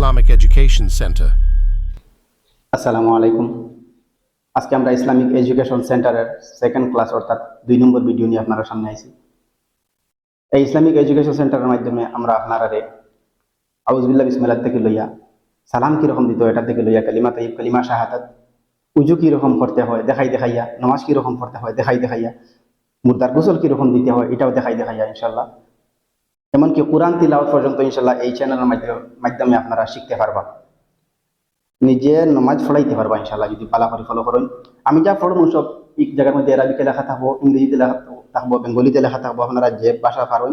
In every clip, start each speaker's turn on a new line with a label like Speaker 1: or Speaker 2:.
Speaker 1: Islamic Education Center.
Speaker 2: আসসালামু আলাইকুম। আজকে আমরা ইসলামিক এডুকেশন সেন্টারের সেকেন্ড ক্লাস অর্থাৎ দুই নম্বর ভিডিও নিয়ে আপনারা সামনে আইছি। এই ইসলামিক এডুকেশন সেন্টারের মাধ্যমে আমরা আপনারা আউজবিল্লা বিসমিল্লাহ থেকে লইয়া সালাম কীরকম দিত এটা থেকে লইয়া কালিমা তাইব কালিমা শাহাদাত, উজু কীরকম করতে হয়, দেখাই দেখাইয়া, নমাজ কীরকম পড়তে হয়, দেখাই দেখাইয়া, মুর্দার গোসল কীরকম দিতে হয়, এটাও দেখাই দেখাইয়া ইনশাল্লাহ এমনকি কোরআন তিলাওয়াত পর্যন্ত ইনশাল্লাহ এই চ্যানেলের মাধ্যমে আপনারা শিখতে পারবা। নিজে নমাজ পড়াইতে পারবা ইনশাল্লাহ যদি পালা করে ফলো করেন। আমি যা পড়ব সব এক জায়গার মধ্যে আরবিতে লেখা থাকব, ইংরেজিতে লেখা থাকব বেঙ্গলিতে লেখা থাকব, আপনারা যে ভাষা পারেন,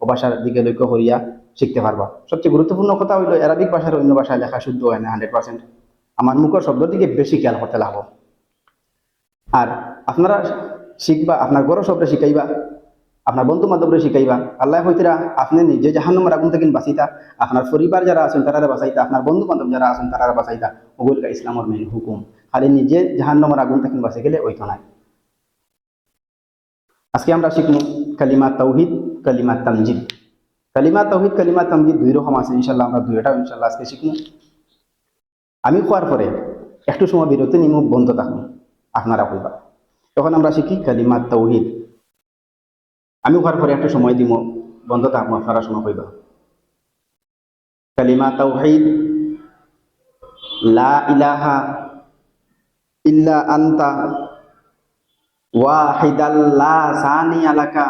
Speaker 2: ও ভাষার দিকে লক্ষ্য করিয়া শিখতে পারবা। সবচেয়ে গুরুত্বপূর্ণ কথা হইল আরবিক ভাষার অন্য ভাষায় লেখা শুদ্ধ হয় না হান্ড্রেড পার্সেন্ট আমার মুখের শব্দের দিকে বেশি খেয়াল করতে লাগবো। আর আপনারা শিখবা, আপনার গড় শব্দ শিখাইবা। আপনার বন্ধু বান্ধবরে শিখাইবা। আল্লাহ হইতেরা আপনি নিজে জাহান্নামের আগুন থেকে বাঁচাইতা আপনার পরিবার যারা আছেন তারা বাঁচাইতা। আপনার বন্ধু বান্ধব যারা আছেন তারা বাঁচাইতা। ওগুলকা ইসলামের মেইন হুকুম। খালি নিজে জাহান্নামের আগুন থেকে বাঁচে গেলে ওইতো নাই। আজকে আমরা শিখব কালিমা তৌহিদ কালিমা তামজিদ কালিমা তৌহিদ কালিমা তামজিদ দুই রকম আছে ইনশাল্লাহ আমরা দুইটাও ইনশাল্লাহ আজকে শিখব। আমি খোয়ার পরে একটু সময় বিরতি নিমু বন্ধ থাকুন, আপনারা কইবা তখন আমরা শিখি কালিমা তৌহিদ আমি খোয়ার পরে একটু সময় দিব বন্ধ থাকব আপনারা সময় কইবা। কালিমা তৌহিদ লা ইলাহা ইল্লা আন্তা ওয়াহিদাল লা সানি আলাকা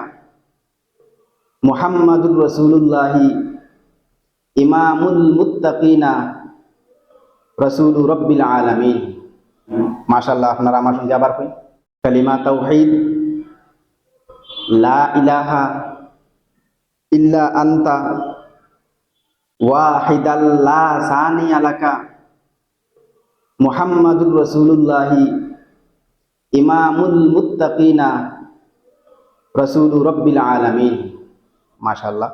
Speaker 2: মুহাম্মাদুর রাসূলুল্লাহি, ইমামুল মুত্তাকিনা, রসুল রব্বিল আলামিন। মাশাল্লাহ আপনারা আমার সঙ্গে আবার কই? কালিমা তাওহীদ লা ইলাহা ইল্লা আনতা ওয়াহিদাল লা সানি আলাকা মুহাম্মাদুর রাসূলুল্লাহি ইমামুল মুত্তাকিনা রসুল রব্বিল আলামিন। মাশাল্লাহ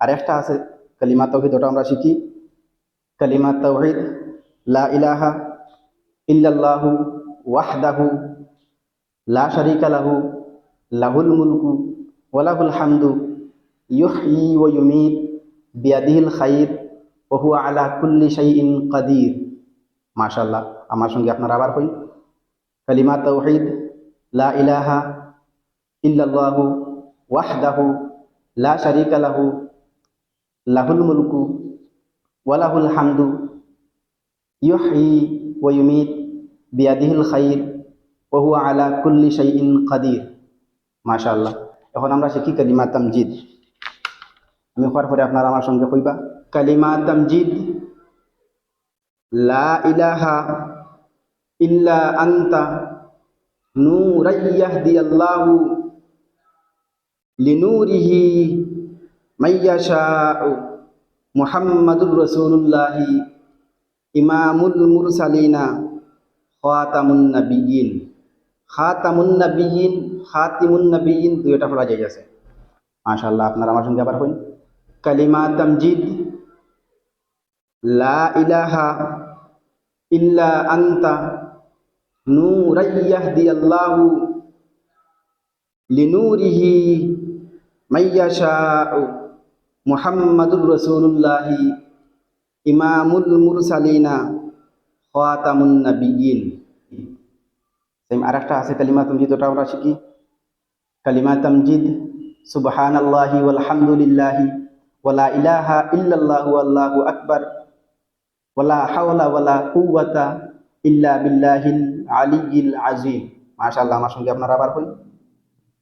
Speaker 2: আর একটা আছে, কালিমা তাওহীদ ওটা আমরা শিখি। কালিমা তাওহীদ লা ইলাহা ইল্লাল্লাহু ওয়াহদাহু লা শারিকা লাহু লাহুল মুলকু ওয়ালাহুল হামদু ইউহয়ি ওয়া ইউমীত বিয়াদিহিল খাইর ওয়া হুয়া আলা কুল্লি শাইইন কাদির মাশাআল্লাহ আমার সঙ্গে আপনারা আবার কই কালিমা তাওহীদ লা ইলাহা ইল্লাল্লাহু ওয়াহদাহু লা শারিকা লাহু লাহুল মুলকু ওয়ালাহুল হামদু ইউহি ওয়া ইউমিত বিয়াদিহিল খাইর ওয়া হুয়া আলা কুল্লি শাইইন কাদির মাশাআল্লাহ। এখন আমরা শিখি কালিমা তামজিদ। আমি হওয়ার পরে আপনারা আমার সঙ্গে কইবা, কালিমা তামজিদ, লা ইলাহা ইল্লা আনতা নূরাইয়াহদি আল্লাহু লিনুরিহি মাইয়াশাউ মুহাম্মাদুর রাসূলুল্লাহি ইমামুল মুরসালিনা খাতামুন নাবিয়িন খাতামুন নাবিয়িন খাতিমুন নাবিয়িন দুইটা পড়া যায় আছে মাশাআল্লাহ, আপনারা আমার সঙ্গে আবার কইন কালিমা তামজিদ লা ইলাহা ইল্লা আনতা নূরাইয়াহদি আল্লাহু লিনুরিহি মাইয়াশাউ মুহাম্মাদুর রাসূলুল্লাহি ইমামুল মুরসালিনা খাতামুন নাবিয়িন সেম আরেকটা আছে কালিমা তামজিদ ওটা আমরা শিখি। কালিমা তামজিদ সুবহানাল্লাহি ওয়ালহামদুলিল্লাহি, ওয়ালা ইলাহা ইল্লাল্লাহু আল্লাহু আকবার, ওয়ালা হাওলা ওয়ালা কুওয়াতা ইল্লা বিল্লাহিল আলিয়্যিল আযীম। মাশাআল্লাহ, আমার সঙ্গে আপনারা আবার কই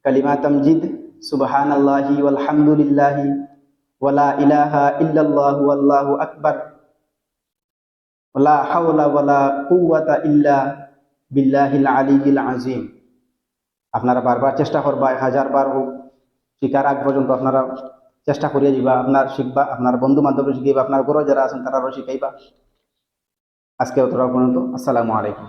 Speaker 2: কালিমা তামজিদ সুবহানাল্লাহি ওয়ালহামদুলিল্লাহি, ওয়ালা ইলাহা ইল্লাল্লাহু আল্লাহু আকবার, ওয়ালা হাওলা ওয়ালা কুওয়াতা ইল্লা বিল্লাহিল আলিগিল আজিম আপনারা বারবার চেষ্টা করবা, হাজার বার হোক, শিকার আগ পর্যন্ত আপনারা চেষ্টা করিয়া দিবা, আপনার শিখবা, আপনার বন্ধু বান্ধব শিখিবা আপনার ঘরে যারা আছেন তারাও শিখাইবা। আজকে অতটা পর্যন্ত, আসসালামু আলাইকুম।